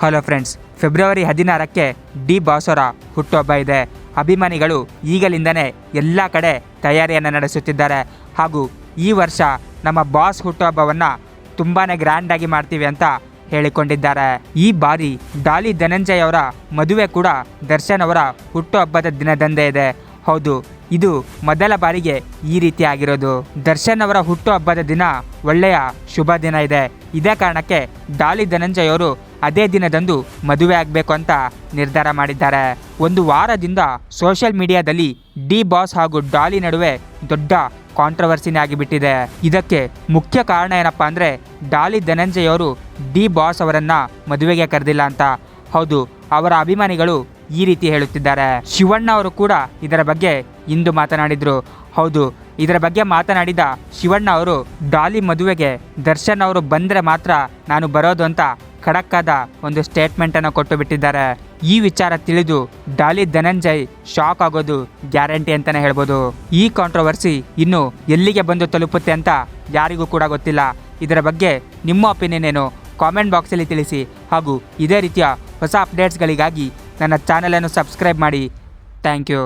Hello friends February ಹದಿನಾರಕ್ಕೆ D ಬಾಸೋರ ಹುಟ್ಟುಹಬ್ಬ ಇದೆ. ಅಭಿಮಾನಿಗಳು ಈಗಲಿಂದನೇ ಎಲ್ಲ ಕಡೆ ತಯಾರಿಯನ್ನು ನಡೆಸುತ್ತಿದ್ದಾರೆ. ಹಾಗೂ ಈ ವರ್ಷ ನಮ್ಮ ಬಾಸ್ ಹುಟ್ಟುಹಬ್ಬವನ್ನು ತುಂಬಾ ಗ್ರ್ಯಾಂಡಾಗಿ ಮಾಡ್ತೀವಿ ಅಂತ ಹೇಳಿಕೊಂಡಿದ್ದಾರೆ. ಈ ಬಾರಿ ಡಾಲಿ ಧನಂಜಯ್ ಅವರ ಮದುವೆ ಕೂಡ ದರ್ಶನ್ ಅವರ ಹುಟ್ಟುಹಬ್ಬದ ದಿನದಂದೇ ಇದೆ. ಹೌದು, ಇದು ಮೊದಲ ಬಾರಿಗೆ ಈ ರೀತಿ ಆಗಿರೋದು ದರ್ಶನ್ ಅವರ ಹುಟ್ಟುಹಬ್ಬದ ದಿನ ಒಳ್ಳೆಯ ಶುಭ ದಿನ ಇದೆ. ಇದೇ ಕಾರಣಕ್ಕೆ ಡಾಲಿ ಧನಂಜಯ್ ಅವರು ಅದೇ ದಿನದಂದು ಮದುವೆ ಆಗಬೇಕು ಅಂತ ನಿರ್ಧಾರ ಮಾಡಿದ್ದಾರೆ. ಒಂದು ವಾರದಿಂದ ಸೋಷಿಯಲ್ ಮೀಡಿಯಾದಲ್ಲಿ ಡಿ ಬಾಸ್ ಹಾಗೂ ಡಾಲಿ ನಡುವೆ ದೊಡ್ಡ ಕಾಂಟ್ರವರ್ಸಿನೇ ಆಗಿಬಿಟ್ಟಿದೆ. ಇದಕ್ಕೆ ಮುಖ್ಯ ಕಾರಣ ಏನಪ್ಪ ಅಂದರೆ ಡಾಲಿ ಧನಂಜಯ್ ಅವರು ಡಿ ಬಾಸ್ ಅವರನ್ನು ಮದುವೆಗೆ ಕರೆದಿಲ್ಲ ಅಂತ. ಹೌದು, ಅವರ ಅಭಿಮಾನಿಗಳು ಈ ರೀತಿ ಹೇಳುತ್ತಿದ್ದಾರೆ. ಶಿವಣ್ಣ ಅವರು ಕೂಡ ಇದರ ಬಗ್ಗೆ ಇಂದು ಮಾತನಾಡಿದ್ರು. ಹೌದು, ಇದರ ಬಗ್ಗೆ ಮಾತನಾಡಿದ ಶಿವಣ್ಣ ಅವರು ಡಾಲಿ ಮದುವೆಗೆ ದರ್ಶನ್ ಅವರು ಬಂದರೆ ಮಾತ್ರ ನಾನು ಬರೋದು ಅಂತ ಖಡಕ್ಕಾದ ಒಂದು ಸ್ಟೇಟ್ಮೆಂಟನ್ನು ಕೊಟ್ಟು ಬಿಟ್ಟಿದ್ದಾರೆ ಈ ವಿಚಾರ ತಿಳಿದು ಡಾಲಿ ಧನಂಜಯ್ ಶಾಕ್ ಆಗೋದು ಗ್ಯಾರಂಟಿ ಅಂತಾನೆ ಹೇಳ್ಬೋದು. ಈ ಕಾಂಟ್ರವರ್ಸಿ ಇನ್ನು ಎಲ್ಲಿಗೆ ಬಂದು ತಲುಪುತ್ತೆ ಅಂತ ಯಾರಿಗೂ ಕೂಡ ಗೊತ್ತಿಲ್ಲ. ಇದರ ಬಗ್ಗೆ ನಿಮ್ಮ ಒಪಿನಿಯನ್ ಏನು? ಕಾಮೆಂಟ್ ಬಾಕ್ಸಲ್ಲಿ ತಿಳಿಸಿ. ಹಾಗೂ ಇದೇ ರೀತಿಯ ಹೊಸ ಅಪ್ಡೇಟ್ಸ್ಗಳಿಗಾಗಿ ನನ್ನ ಚಾನಲನ್ನು ಸಬ್ಸ್ಕ್ರೈಬ್ ಮಾಡಿ. Thank you.